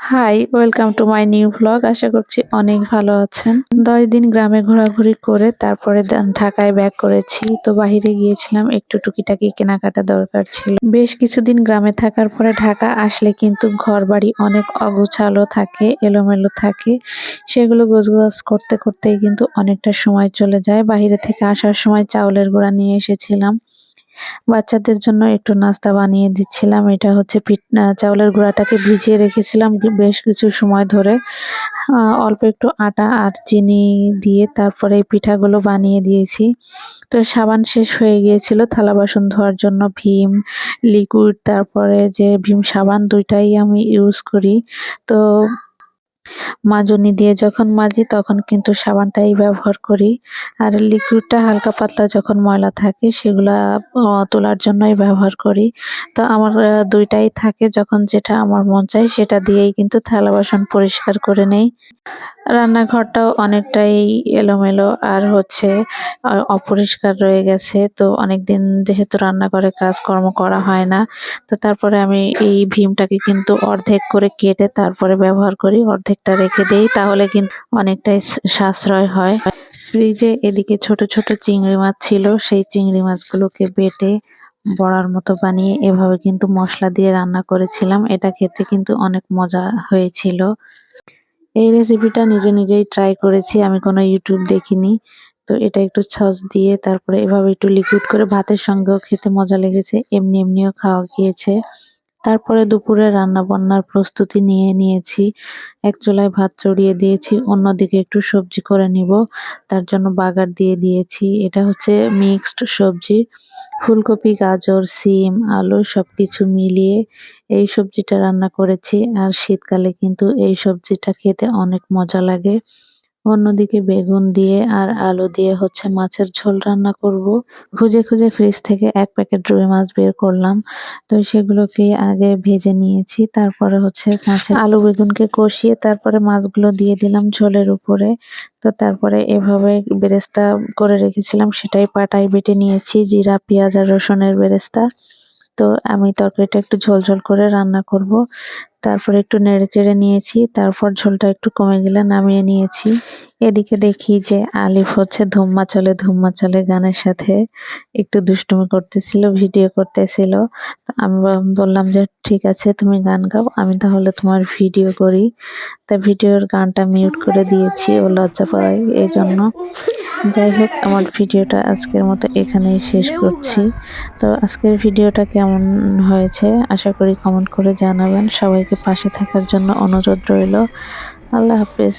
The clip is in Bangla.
Hi welcome to my new vlog আশা করছি অনেক ভালো আছেন। দশ দিন গ্রামে ঘোরাঘুরি করে তারপরে ঢাকায় ব্যাক করেছি। তো বাহিরে গিয়েছিলাম, একটু টুকিটাকি কেনাকাটা দরকার ছিল। বেশ কিছুদিন গ্রামে থাকার পরে ঢাকা আসলে কিন্তু ঘর বাড়ি অনেক অগোছালো থাকে, এলোমেলো থাকে। সেগুলো গোছগাছ করতে করতেই কিন্তু অনেকটা সময় চলে যায়। বাইরে থেকে আসার সময় চাউলের গুঁড়া নিয়ে এসেছিলাম। বাচ্চাদের জন্য একটু নাস্তা বানিয়ে দিচ্ছিলাম। এটা হচ্ছে পিঠ চাউলের গুঁড়াটাকে ভিজিয়ে রেখেছিলাম বেশ কিছু সময় ধরে। অল্প একটু আটা আর চিনি দিয়ে তারপরে এই পিঠাগুলো বানিয়ে দিয়েছি। তো সাবান শেষ হয়ে গিয়েছিল, থালা বাসন ধোয়ার জন্য ভীম, লিকুইড, তারপরে যে ভীম সাবান দুইটাই আমি ইউজ করি। তো মাজনি দিয়ে যখন মাজি, তখন কিন্তু সাবানটাই ব্যবহার করি। আর লিকুইডটা হালকা পাতলা যখন ময়লা থাকে, সেগুলা তোলার জন্যই ব্যবহার করি। তো আমার দুইটাই থাকে যখন যেটা আমার মন চায়, সেটা দিয়েই কিন্তু থালা বাসন পরিষ্কার করে নেই। রান্নাঘরটাও অনেকটাই এলোমেলো আর হচ্ছে অপরিষ্কার রয়ে গেছে। তো অনেকদিন যেহেতু রান্নাঘরে কাজকর্ম করা হয় না, তো তারপরে আমি এই ভীমটাকে কিন্তু অর্ধেক করে কেটে তারপরে ব্যবহার করি অর্ধেকটা রেখে দেই, তাহলে কিন্তু অনেকটাই সাশ্রয় হয়। ফ্রিজে এদিকে ছোট ছোট চিংড়ি মাছ ছিল, সেই চিংড়ি মাছগুলোকে বেটে বড়ার মতো বানিয়ে এভাবে কিন্তু মশলা দিয়ে রান্না করেছিলাম। এটা খেতে কিন্তু অনেক মজা হয়েছিল। এই রেসিপিটা নিজে নিজেই ট্রাই করেছি, আমি কোনো ইউটিউব দেখিনি। তো এটা একটু সস দিয়ে তারপরে এভাবে একটু লিকুইড করে ভাতের সঙ্গেও খেতে মজা লেগেছে, এমনি এমনিও খাওয়া গিয়েছে। তারপরে দুপুরে রান্না বান্নার প্রস্তুতি নিয়ে নিয়েছি। এক চুলায় ভাত চড়িয়ে দিয়েছি, অন্যদিকে একটু সবজি করে নিব। তার জন্য বাগার দিয়ে দিয়েছি। এটা হচ্ছে মিক্সড সবজি। ফুলকপি, গাজর, সিম, আলু সবকিছু মিলিয়ে এই সবজিটা রান্না করেছি। আর শীতকালে কিন্তু এই সবজিটা খেতে অনেক মজা লাগে। অন্যদিকে বেগুন দিয়ে আর আলু দিয়ে হচ্ছে মাছের ঝোল রান্না করব। খুঁজে খুঁজে ফ্রিজ থেকে এক প্যাকেট রুই মাছ বের করলাম। তো সেগুলোকে আগে ভেজে নিয়েছি, তারপরে হচ্ছে মাছের আলু বেগুনকে কষিয়ে তারপরে মাছগুলো দিয়ে দিলাম ঝোলের উপরে। তো তারপরে এভাবে বেরেস্তা করে রেখেছিলাম, সেটাই পাটায় বেটে নিয়েছি, জিরা, পেঁয়াজ আর রসুনের বেরেস্তা। তো আমি তরকারিটা একটু ঝোল ঝোল করে রান্না করব। তারপরে একটু নেড়ে চেড়ে নিয়েছি তারপর ঝোলটা একটু কমে গেলে নামিয়ে নিয়েছি। এদিকে দেখি যে আলিফ হচ্ছে ধুম্মা চলে ধুম্মা চলে গানের সাথে। একটু দুষ্টুমি করতেছিল, ভিডিও করতেছিল। আমি বললাম যে, ঠিক আছে, তুমি গান গাও, আমি তাহলে তোমার ভিডিও করি। তা ভিডিওর গানটা মিউট করে দিয়েছি ও লজ্জা পায় এই জন্য যাই হোক, আমার ভিডিওটা আজকের মতো এখানেই শেষ করছি। তো আজকের ভিডিওটা কেমন হয়েছে আশা করি কমেন্ট করে জানাবেন। সবাইকে পাশে থাকার জন্য অনুরোধ রইল। আল্লাহ হাফেজ।